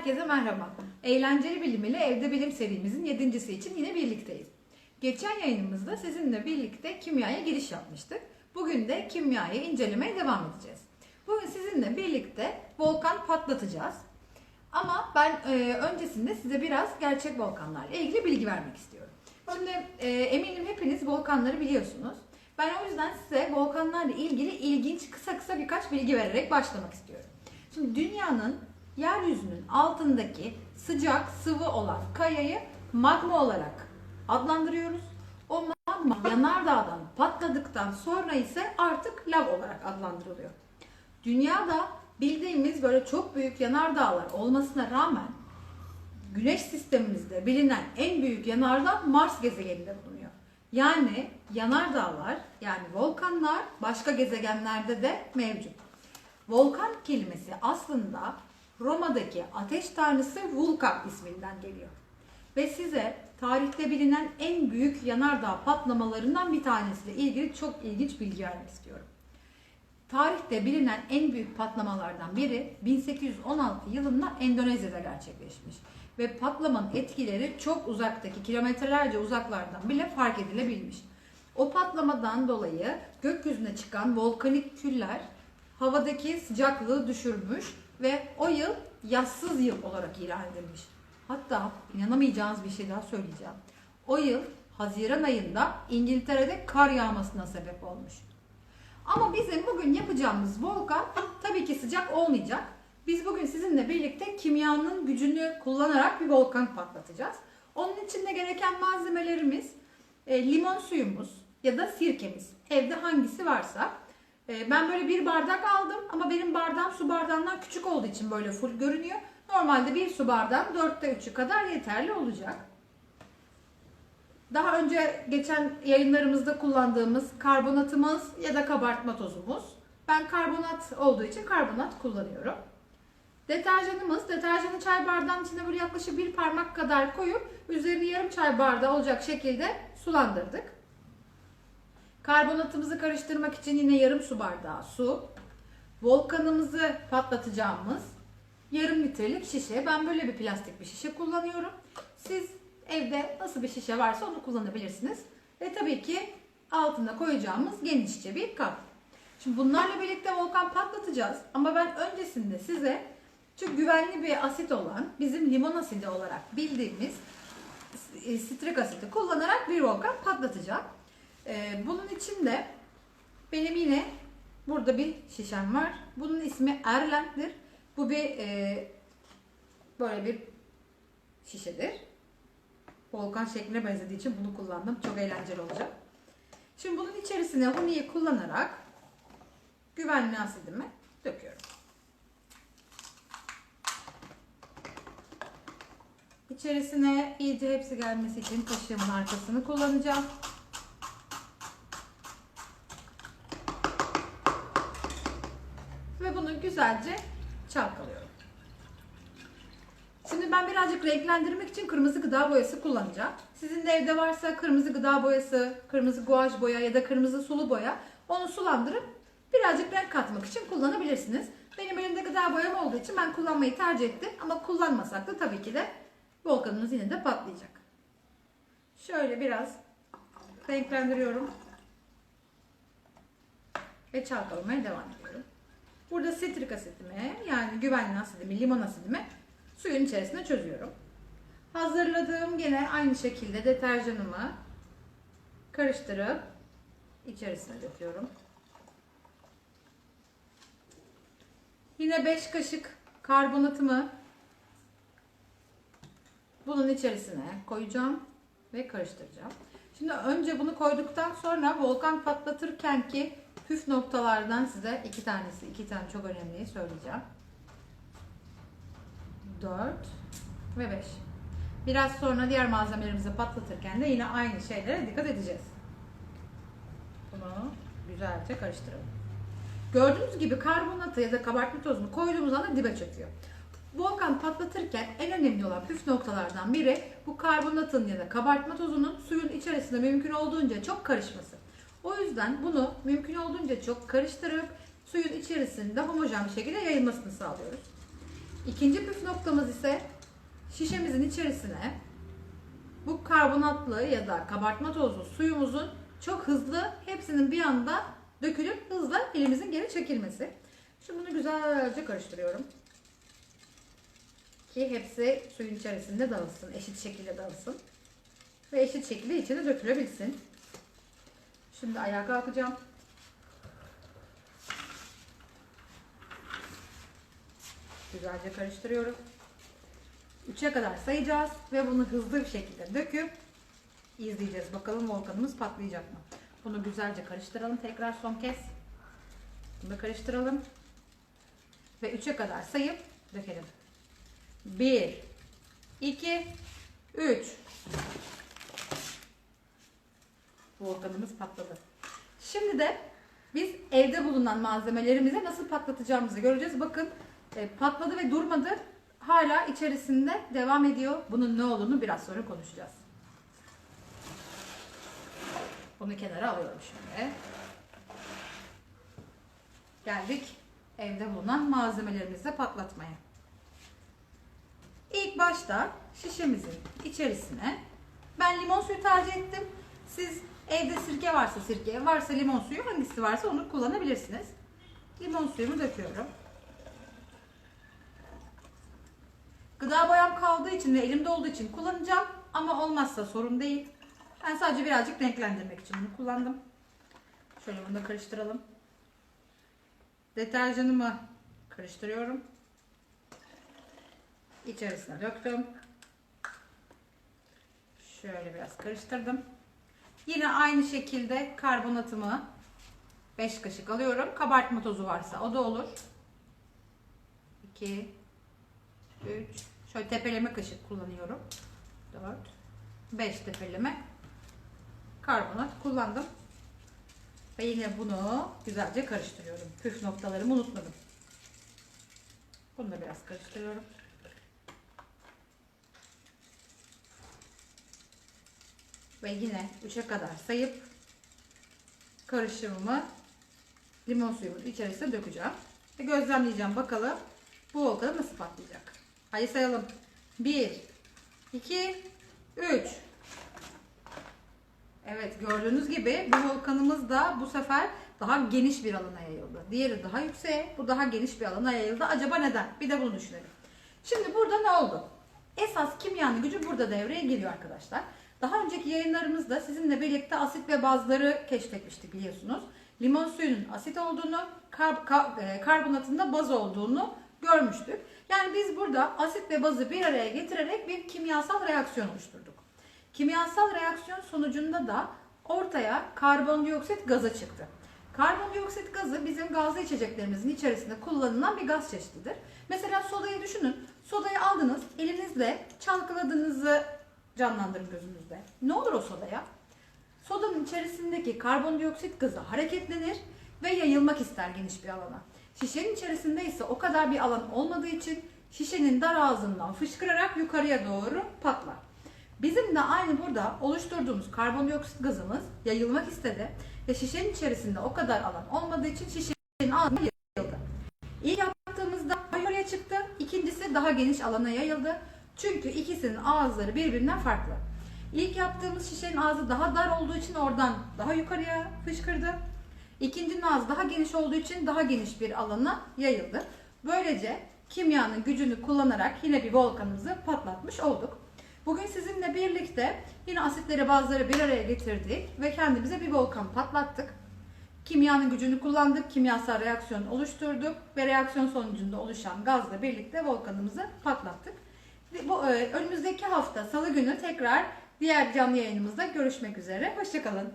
Herkese merhaba. Eğlenceli Bilim ile Evde Bilim serimizin yedincisi için yine birlikteyiz. Geçen yayınımızda sizinle birlikte kimyaya giriş yapmıştık. Bugün de kimyayı incelemeye devam edeceğiz. Bugün sizinle birlikte volkan patlatacağız. Ama ben e, öncesinde size biraz gerçek volkanlarla ilgili bilgi vermek istiyorum. Şimdi e, eminim hepiniz volkanları biliyorsunuz. Ben o yüzden size volkanlarla ilgili ilginç kısa kısa birkaç bilgi vererek başlamak istiyorum. Şimdi dünyanın yeryüzünün altındaki sıcak sıvı olan kayayı magma olarak adlandırıyoruz. O magma yanardağdan patladıktan sonra ise artık lav olarak adlandırılıyor. Dünyada bildiğimiz böyle çok büyük yanardağlar olmasına rağmen Güneş sistemimizde bilinen en büyük yanardağ Mars gezegeninde bulunuyor. Yani yanardağlar yani volkanlar başka gezegenlerde de mevcut. Volkan kelimesi aslında Roma'daki ateş tanrısı Vulkan isminden geliyor. Ve size tarihte bilinen en büyük yanardağ patlamalarından bir tanesiyle ilgili çok ilginç bilgi vermek istiyorum. Tarihte bilinen en büyük patlamalardan biri 1816 yılında Endonezya'da gerçekleşmiş. Ve patlamanın etkileri çok uzaktaki kilometrelerce uzaklardan bile fark edilebilmiş. O patlamadan dolayı gökyüzüne çıkan volkanik küller havadaki sıcaklığı düşürmüş ve o yıl yazsız yıl olarak ilan edilmiş. Hatta inanamayacağınız bir şey daha söyleyeceğim. O yıl Haziran ayında İngiltere'de kar yağmasına sebep olmuş. Ama bizim bugün yapacağımız volkan tabii ki sıcak olmayacak. Biz bugün sizinle birlikte kimyanın gücünü kullanarak bir volkan patlatacağız. Onun için de gereken malzemelerimiz e, limon suyumuz ya da sirkemiz. Evde hangisi varsa. E, ben böyle bir bardak aldım ama benim bardağım su bardağından küçük olduğu için böyle full görünüyor. Normalde bir su bardağın dörtte üçü kadar yeterli olacak. Daha önce geçen yayınlarımızda kullandığımız karbonatımız ya da kabartma tozumuz. Ben karbonat olduğu için karbonat kullanıyorum. Deterjanımız, deterjanı çay bardağının içine böyle yaklaşık bir parmak kadar koyup üzerini yarım çay bardağı olacak şekilde sulandırdık. Karbonatımızı karıştırmak için yine yarım su bardağı su. Volkanımızı patlatacağımız yarım litrelik şişe. Ben böyle bir plastik bir şişe kullanıyorum. Siz evde nasıl bir şişe varsa onu kullanabilirsiniz. Ve tabii ki altına koyacağımız genişçe bir kap. Şimdi bunlarla birlikte volkan patlatacağız. Ama ben öncesinde size çok güvenli bir asit olan bizim limon asidi olarak bildiğimiz e, sitrik asidi kullanarak bir volkan patlatacağım. Ee, bunun için de benim yine burada bir şişem var. Bunun ismi Erlent'tir. Bu bir e, böyle bir şişedir. Volkan şekline benzediği için bunu kullandım. Çok eğlenceli olacak. Şimdi bunun içerisine huniyi kullanarak güvenli asidimi döküyorum. İçerisine iyice hepsi gelmesi için kaşığımın arkasını kullanacağım. Ve bunu güzelce çalkalıyorum. Şimdi ben birazcık renklendirmek için kırmızı gıda boyası kullanacağım. Sizin de evde varsa kırmızı gıda boyası, kırmızı guaj boya ya da kırmızı sulu boya onu sulandırıp birazcık renk katmak için kullanabilirsiniz. Benim elimde gıda boyam olduğu için ben kullanmayı tercih ettim. Ama kullanmasak da tabii ki de volkanımız yine de patlayacak. Şöyle biraz renklendiriyorum. Ve çalkalamaya devam ediyorum. Burada sitrik asitimi yani güvenli asidimi, limon asidimi suyun içerisine çözüyorum. Hazırladığım gene aynı şekilde deterjanımı karıştırıp içerisine döküyorum. Yine 5 kaşık karbonatımı bunun içerisine koyacağım ve karıştıracağım. Şimdi önce bunu koyduktan sonra volkan patlatırken ki püf noktalardan size iki tanesi, iki tane çok önemliyi söyleyeceğim. 4 ve 5. Biraz sonra diğer malzemelerimizi patlatırken de yine aynı şeylere dikkat edeceğiz. Bunu güzelce karıştıralım. Gördüğünüz gibi karbonatı ya da kabartma tozunu koyduğumuz anda dibe çöküyor. Volkan patlatırken en önemli olan püf noktalardan biri bu karbonatın ya da kabartma tozunun suyun içerisinde mümkün olduğunca çok karışması. O yüzden bunu mümkün olduğunca çok karıştırıp suyun içerisinde homojen bir şekilde yayılmasını sağlıyoruz. İkinci püf noktamız ise şişemizin içerisine bu karbonatlı ya da kabartma tozlu suyumuzun çok hızlı hepsinin bir anda dökülüp hızla elimizin geri çekilmesi. Şimdi bunu güzelce karıştırıyorum. Ki hepsi suyun içerisinde dağılsın, eşit şekilde dağılsın. Ve eşit şekilde içine dökülebilsin. Şimdi ayağa kalkacağım. Güzelce karıştırıyorum. 3'e kadar sayacağız ve bunu hızlı bir şekilde döküp izleyeceğiz. Bakalım volkanımız patlayacak mı? Bunu güzelce karıştıralım tekrar son kez. Bunu karıştıralım. Ve 3'e kadar sayıp dökelim. 1 2 3 Volkanımız patladı. Şimdi de biz evde bulunan malzemelerimizi nasıl patlatacağımızı göreceğiz. Bakın e, patladı ve durmadı. Hala içerisinde devam ediyor. Bunun ne olduğunu biraz sonra konuşacağız. Bunu kenara alıyorum şimdi. Geldik evde bulunan malzemelerimizi patlatmaya. İlk başta şişemizin içerisine ben limon suyu tercih ettim. Siz evde sirke varsa sirke, varsa limon suyu hangisi varsa onu kullanabilirsiniz. Limon suyumu döküyorum. Gıda boyam kaldığı için ve elimde olduğu için kullanacağım. Ama olmazsa sorun değil. Ben sadece birazcık renklendirmek için bunu kullandım. Şöyle bunu da karıştıralım. Deterjanımı karıştırıyorum. İçerisine döktüm. Şöyle biraz karıştırdım. Yine aynı şekilde karbonatımı 5 kaşık alıyorum. Kabartma tozu varsa o da olur. 2 3 Şöyle tepeleme kaşık kullanıyorum. 4 5 tepeleme karbonat kullandım. Ve yine bunu güzelce karıştırıyorum. Püf noktalarımı unutmadım. Bunu da biraz karıştırıyorum. Ve yine 3'e kadar sayıp karışımımı limon suyumun içerisine dökeceğim. Ve gözlemleyeceğim bakalım bu volkanı nasıl patlayacak. Hadi sayalım. 1 2 3 Evet gördüğünüz gibi bu volkanımız da bu sefer daha geniş bir alana yayıldı. Diğeri daha yükseğe, bu daha geniş bir alana yayıldı. Acaba neden? Bir de bunu düşünelim. Şimdi burada ne oldu? Esas kimyanın gücü burada devreye giriyor arkadaşlar. Daha önceki yayınlarımızda sizinle birlikte asit ve bazları keşfetmiştik biliyorsunuz. Limon suyunun asit olduğunu, kar, kar, e, karbonatın da baz olduğunu görmüştük. Yani biz burada asit ve bazı bir araya getirerek bir kimyasal reaksiyon oluşturduk. Kimyasal reaksiyon sonucunda da ortaya karbondioksit gazı çıktı. Karbondioksit gazı bizim gazlı içeceklerimizin içerisinde kullanılan bir gaz çeşididir. Mesela sodayı düşünün. Sodayı aldınız, elinizle çalkaladığınızı canlandırın gözünüzde. Ne olur o sodaya? Sodanın içerisindeki karbondioksit gazı hareketlenir ve yayılmak ister geniş bir alana. Şişenin içerisinde ise o kadar bir alan olmadığı için şişenin dar ağzından fışkırarak yukarıya doğru patlar. Bizim de aynı burada oluşturduğumuz karbondioksit gazımız yayılmak istedi ve şişenin içerisinde o kadar alan olmadığı için şişenin ağzına yayıldı. İlk yaptığımızda yukarıya çıktı, ikincisi daha geniş alana yayıldı. Çünkü ikisinin ağızları birbirinden farklı. İlk yaptığımız şişenin ağzı daha dar olduğu için oradan daha yukarıya fışkırdı. İkincinin ağzı daha geniş olduğu için daha geniş bir alana yayıldı. Böylece kimyanın gücünü kullanarak yine bir volkanımızı patlatmış olduk. Bugün sizinle birlikte yine asitleri bazıları bir araya getirdik ve kendimize bir volkan patlattık. Kimyanın gücünü kullandık, kimyasal reaksiyon oluşturduk ve reaksiyon sonucunda oluşan gazla birlikte volkanımızı patlattık. Bu e, önümüzdeki hafta Salı günü tekrar diğer canlı yayınımızda görüşmek üzere. Hoşçakalın.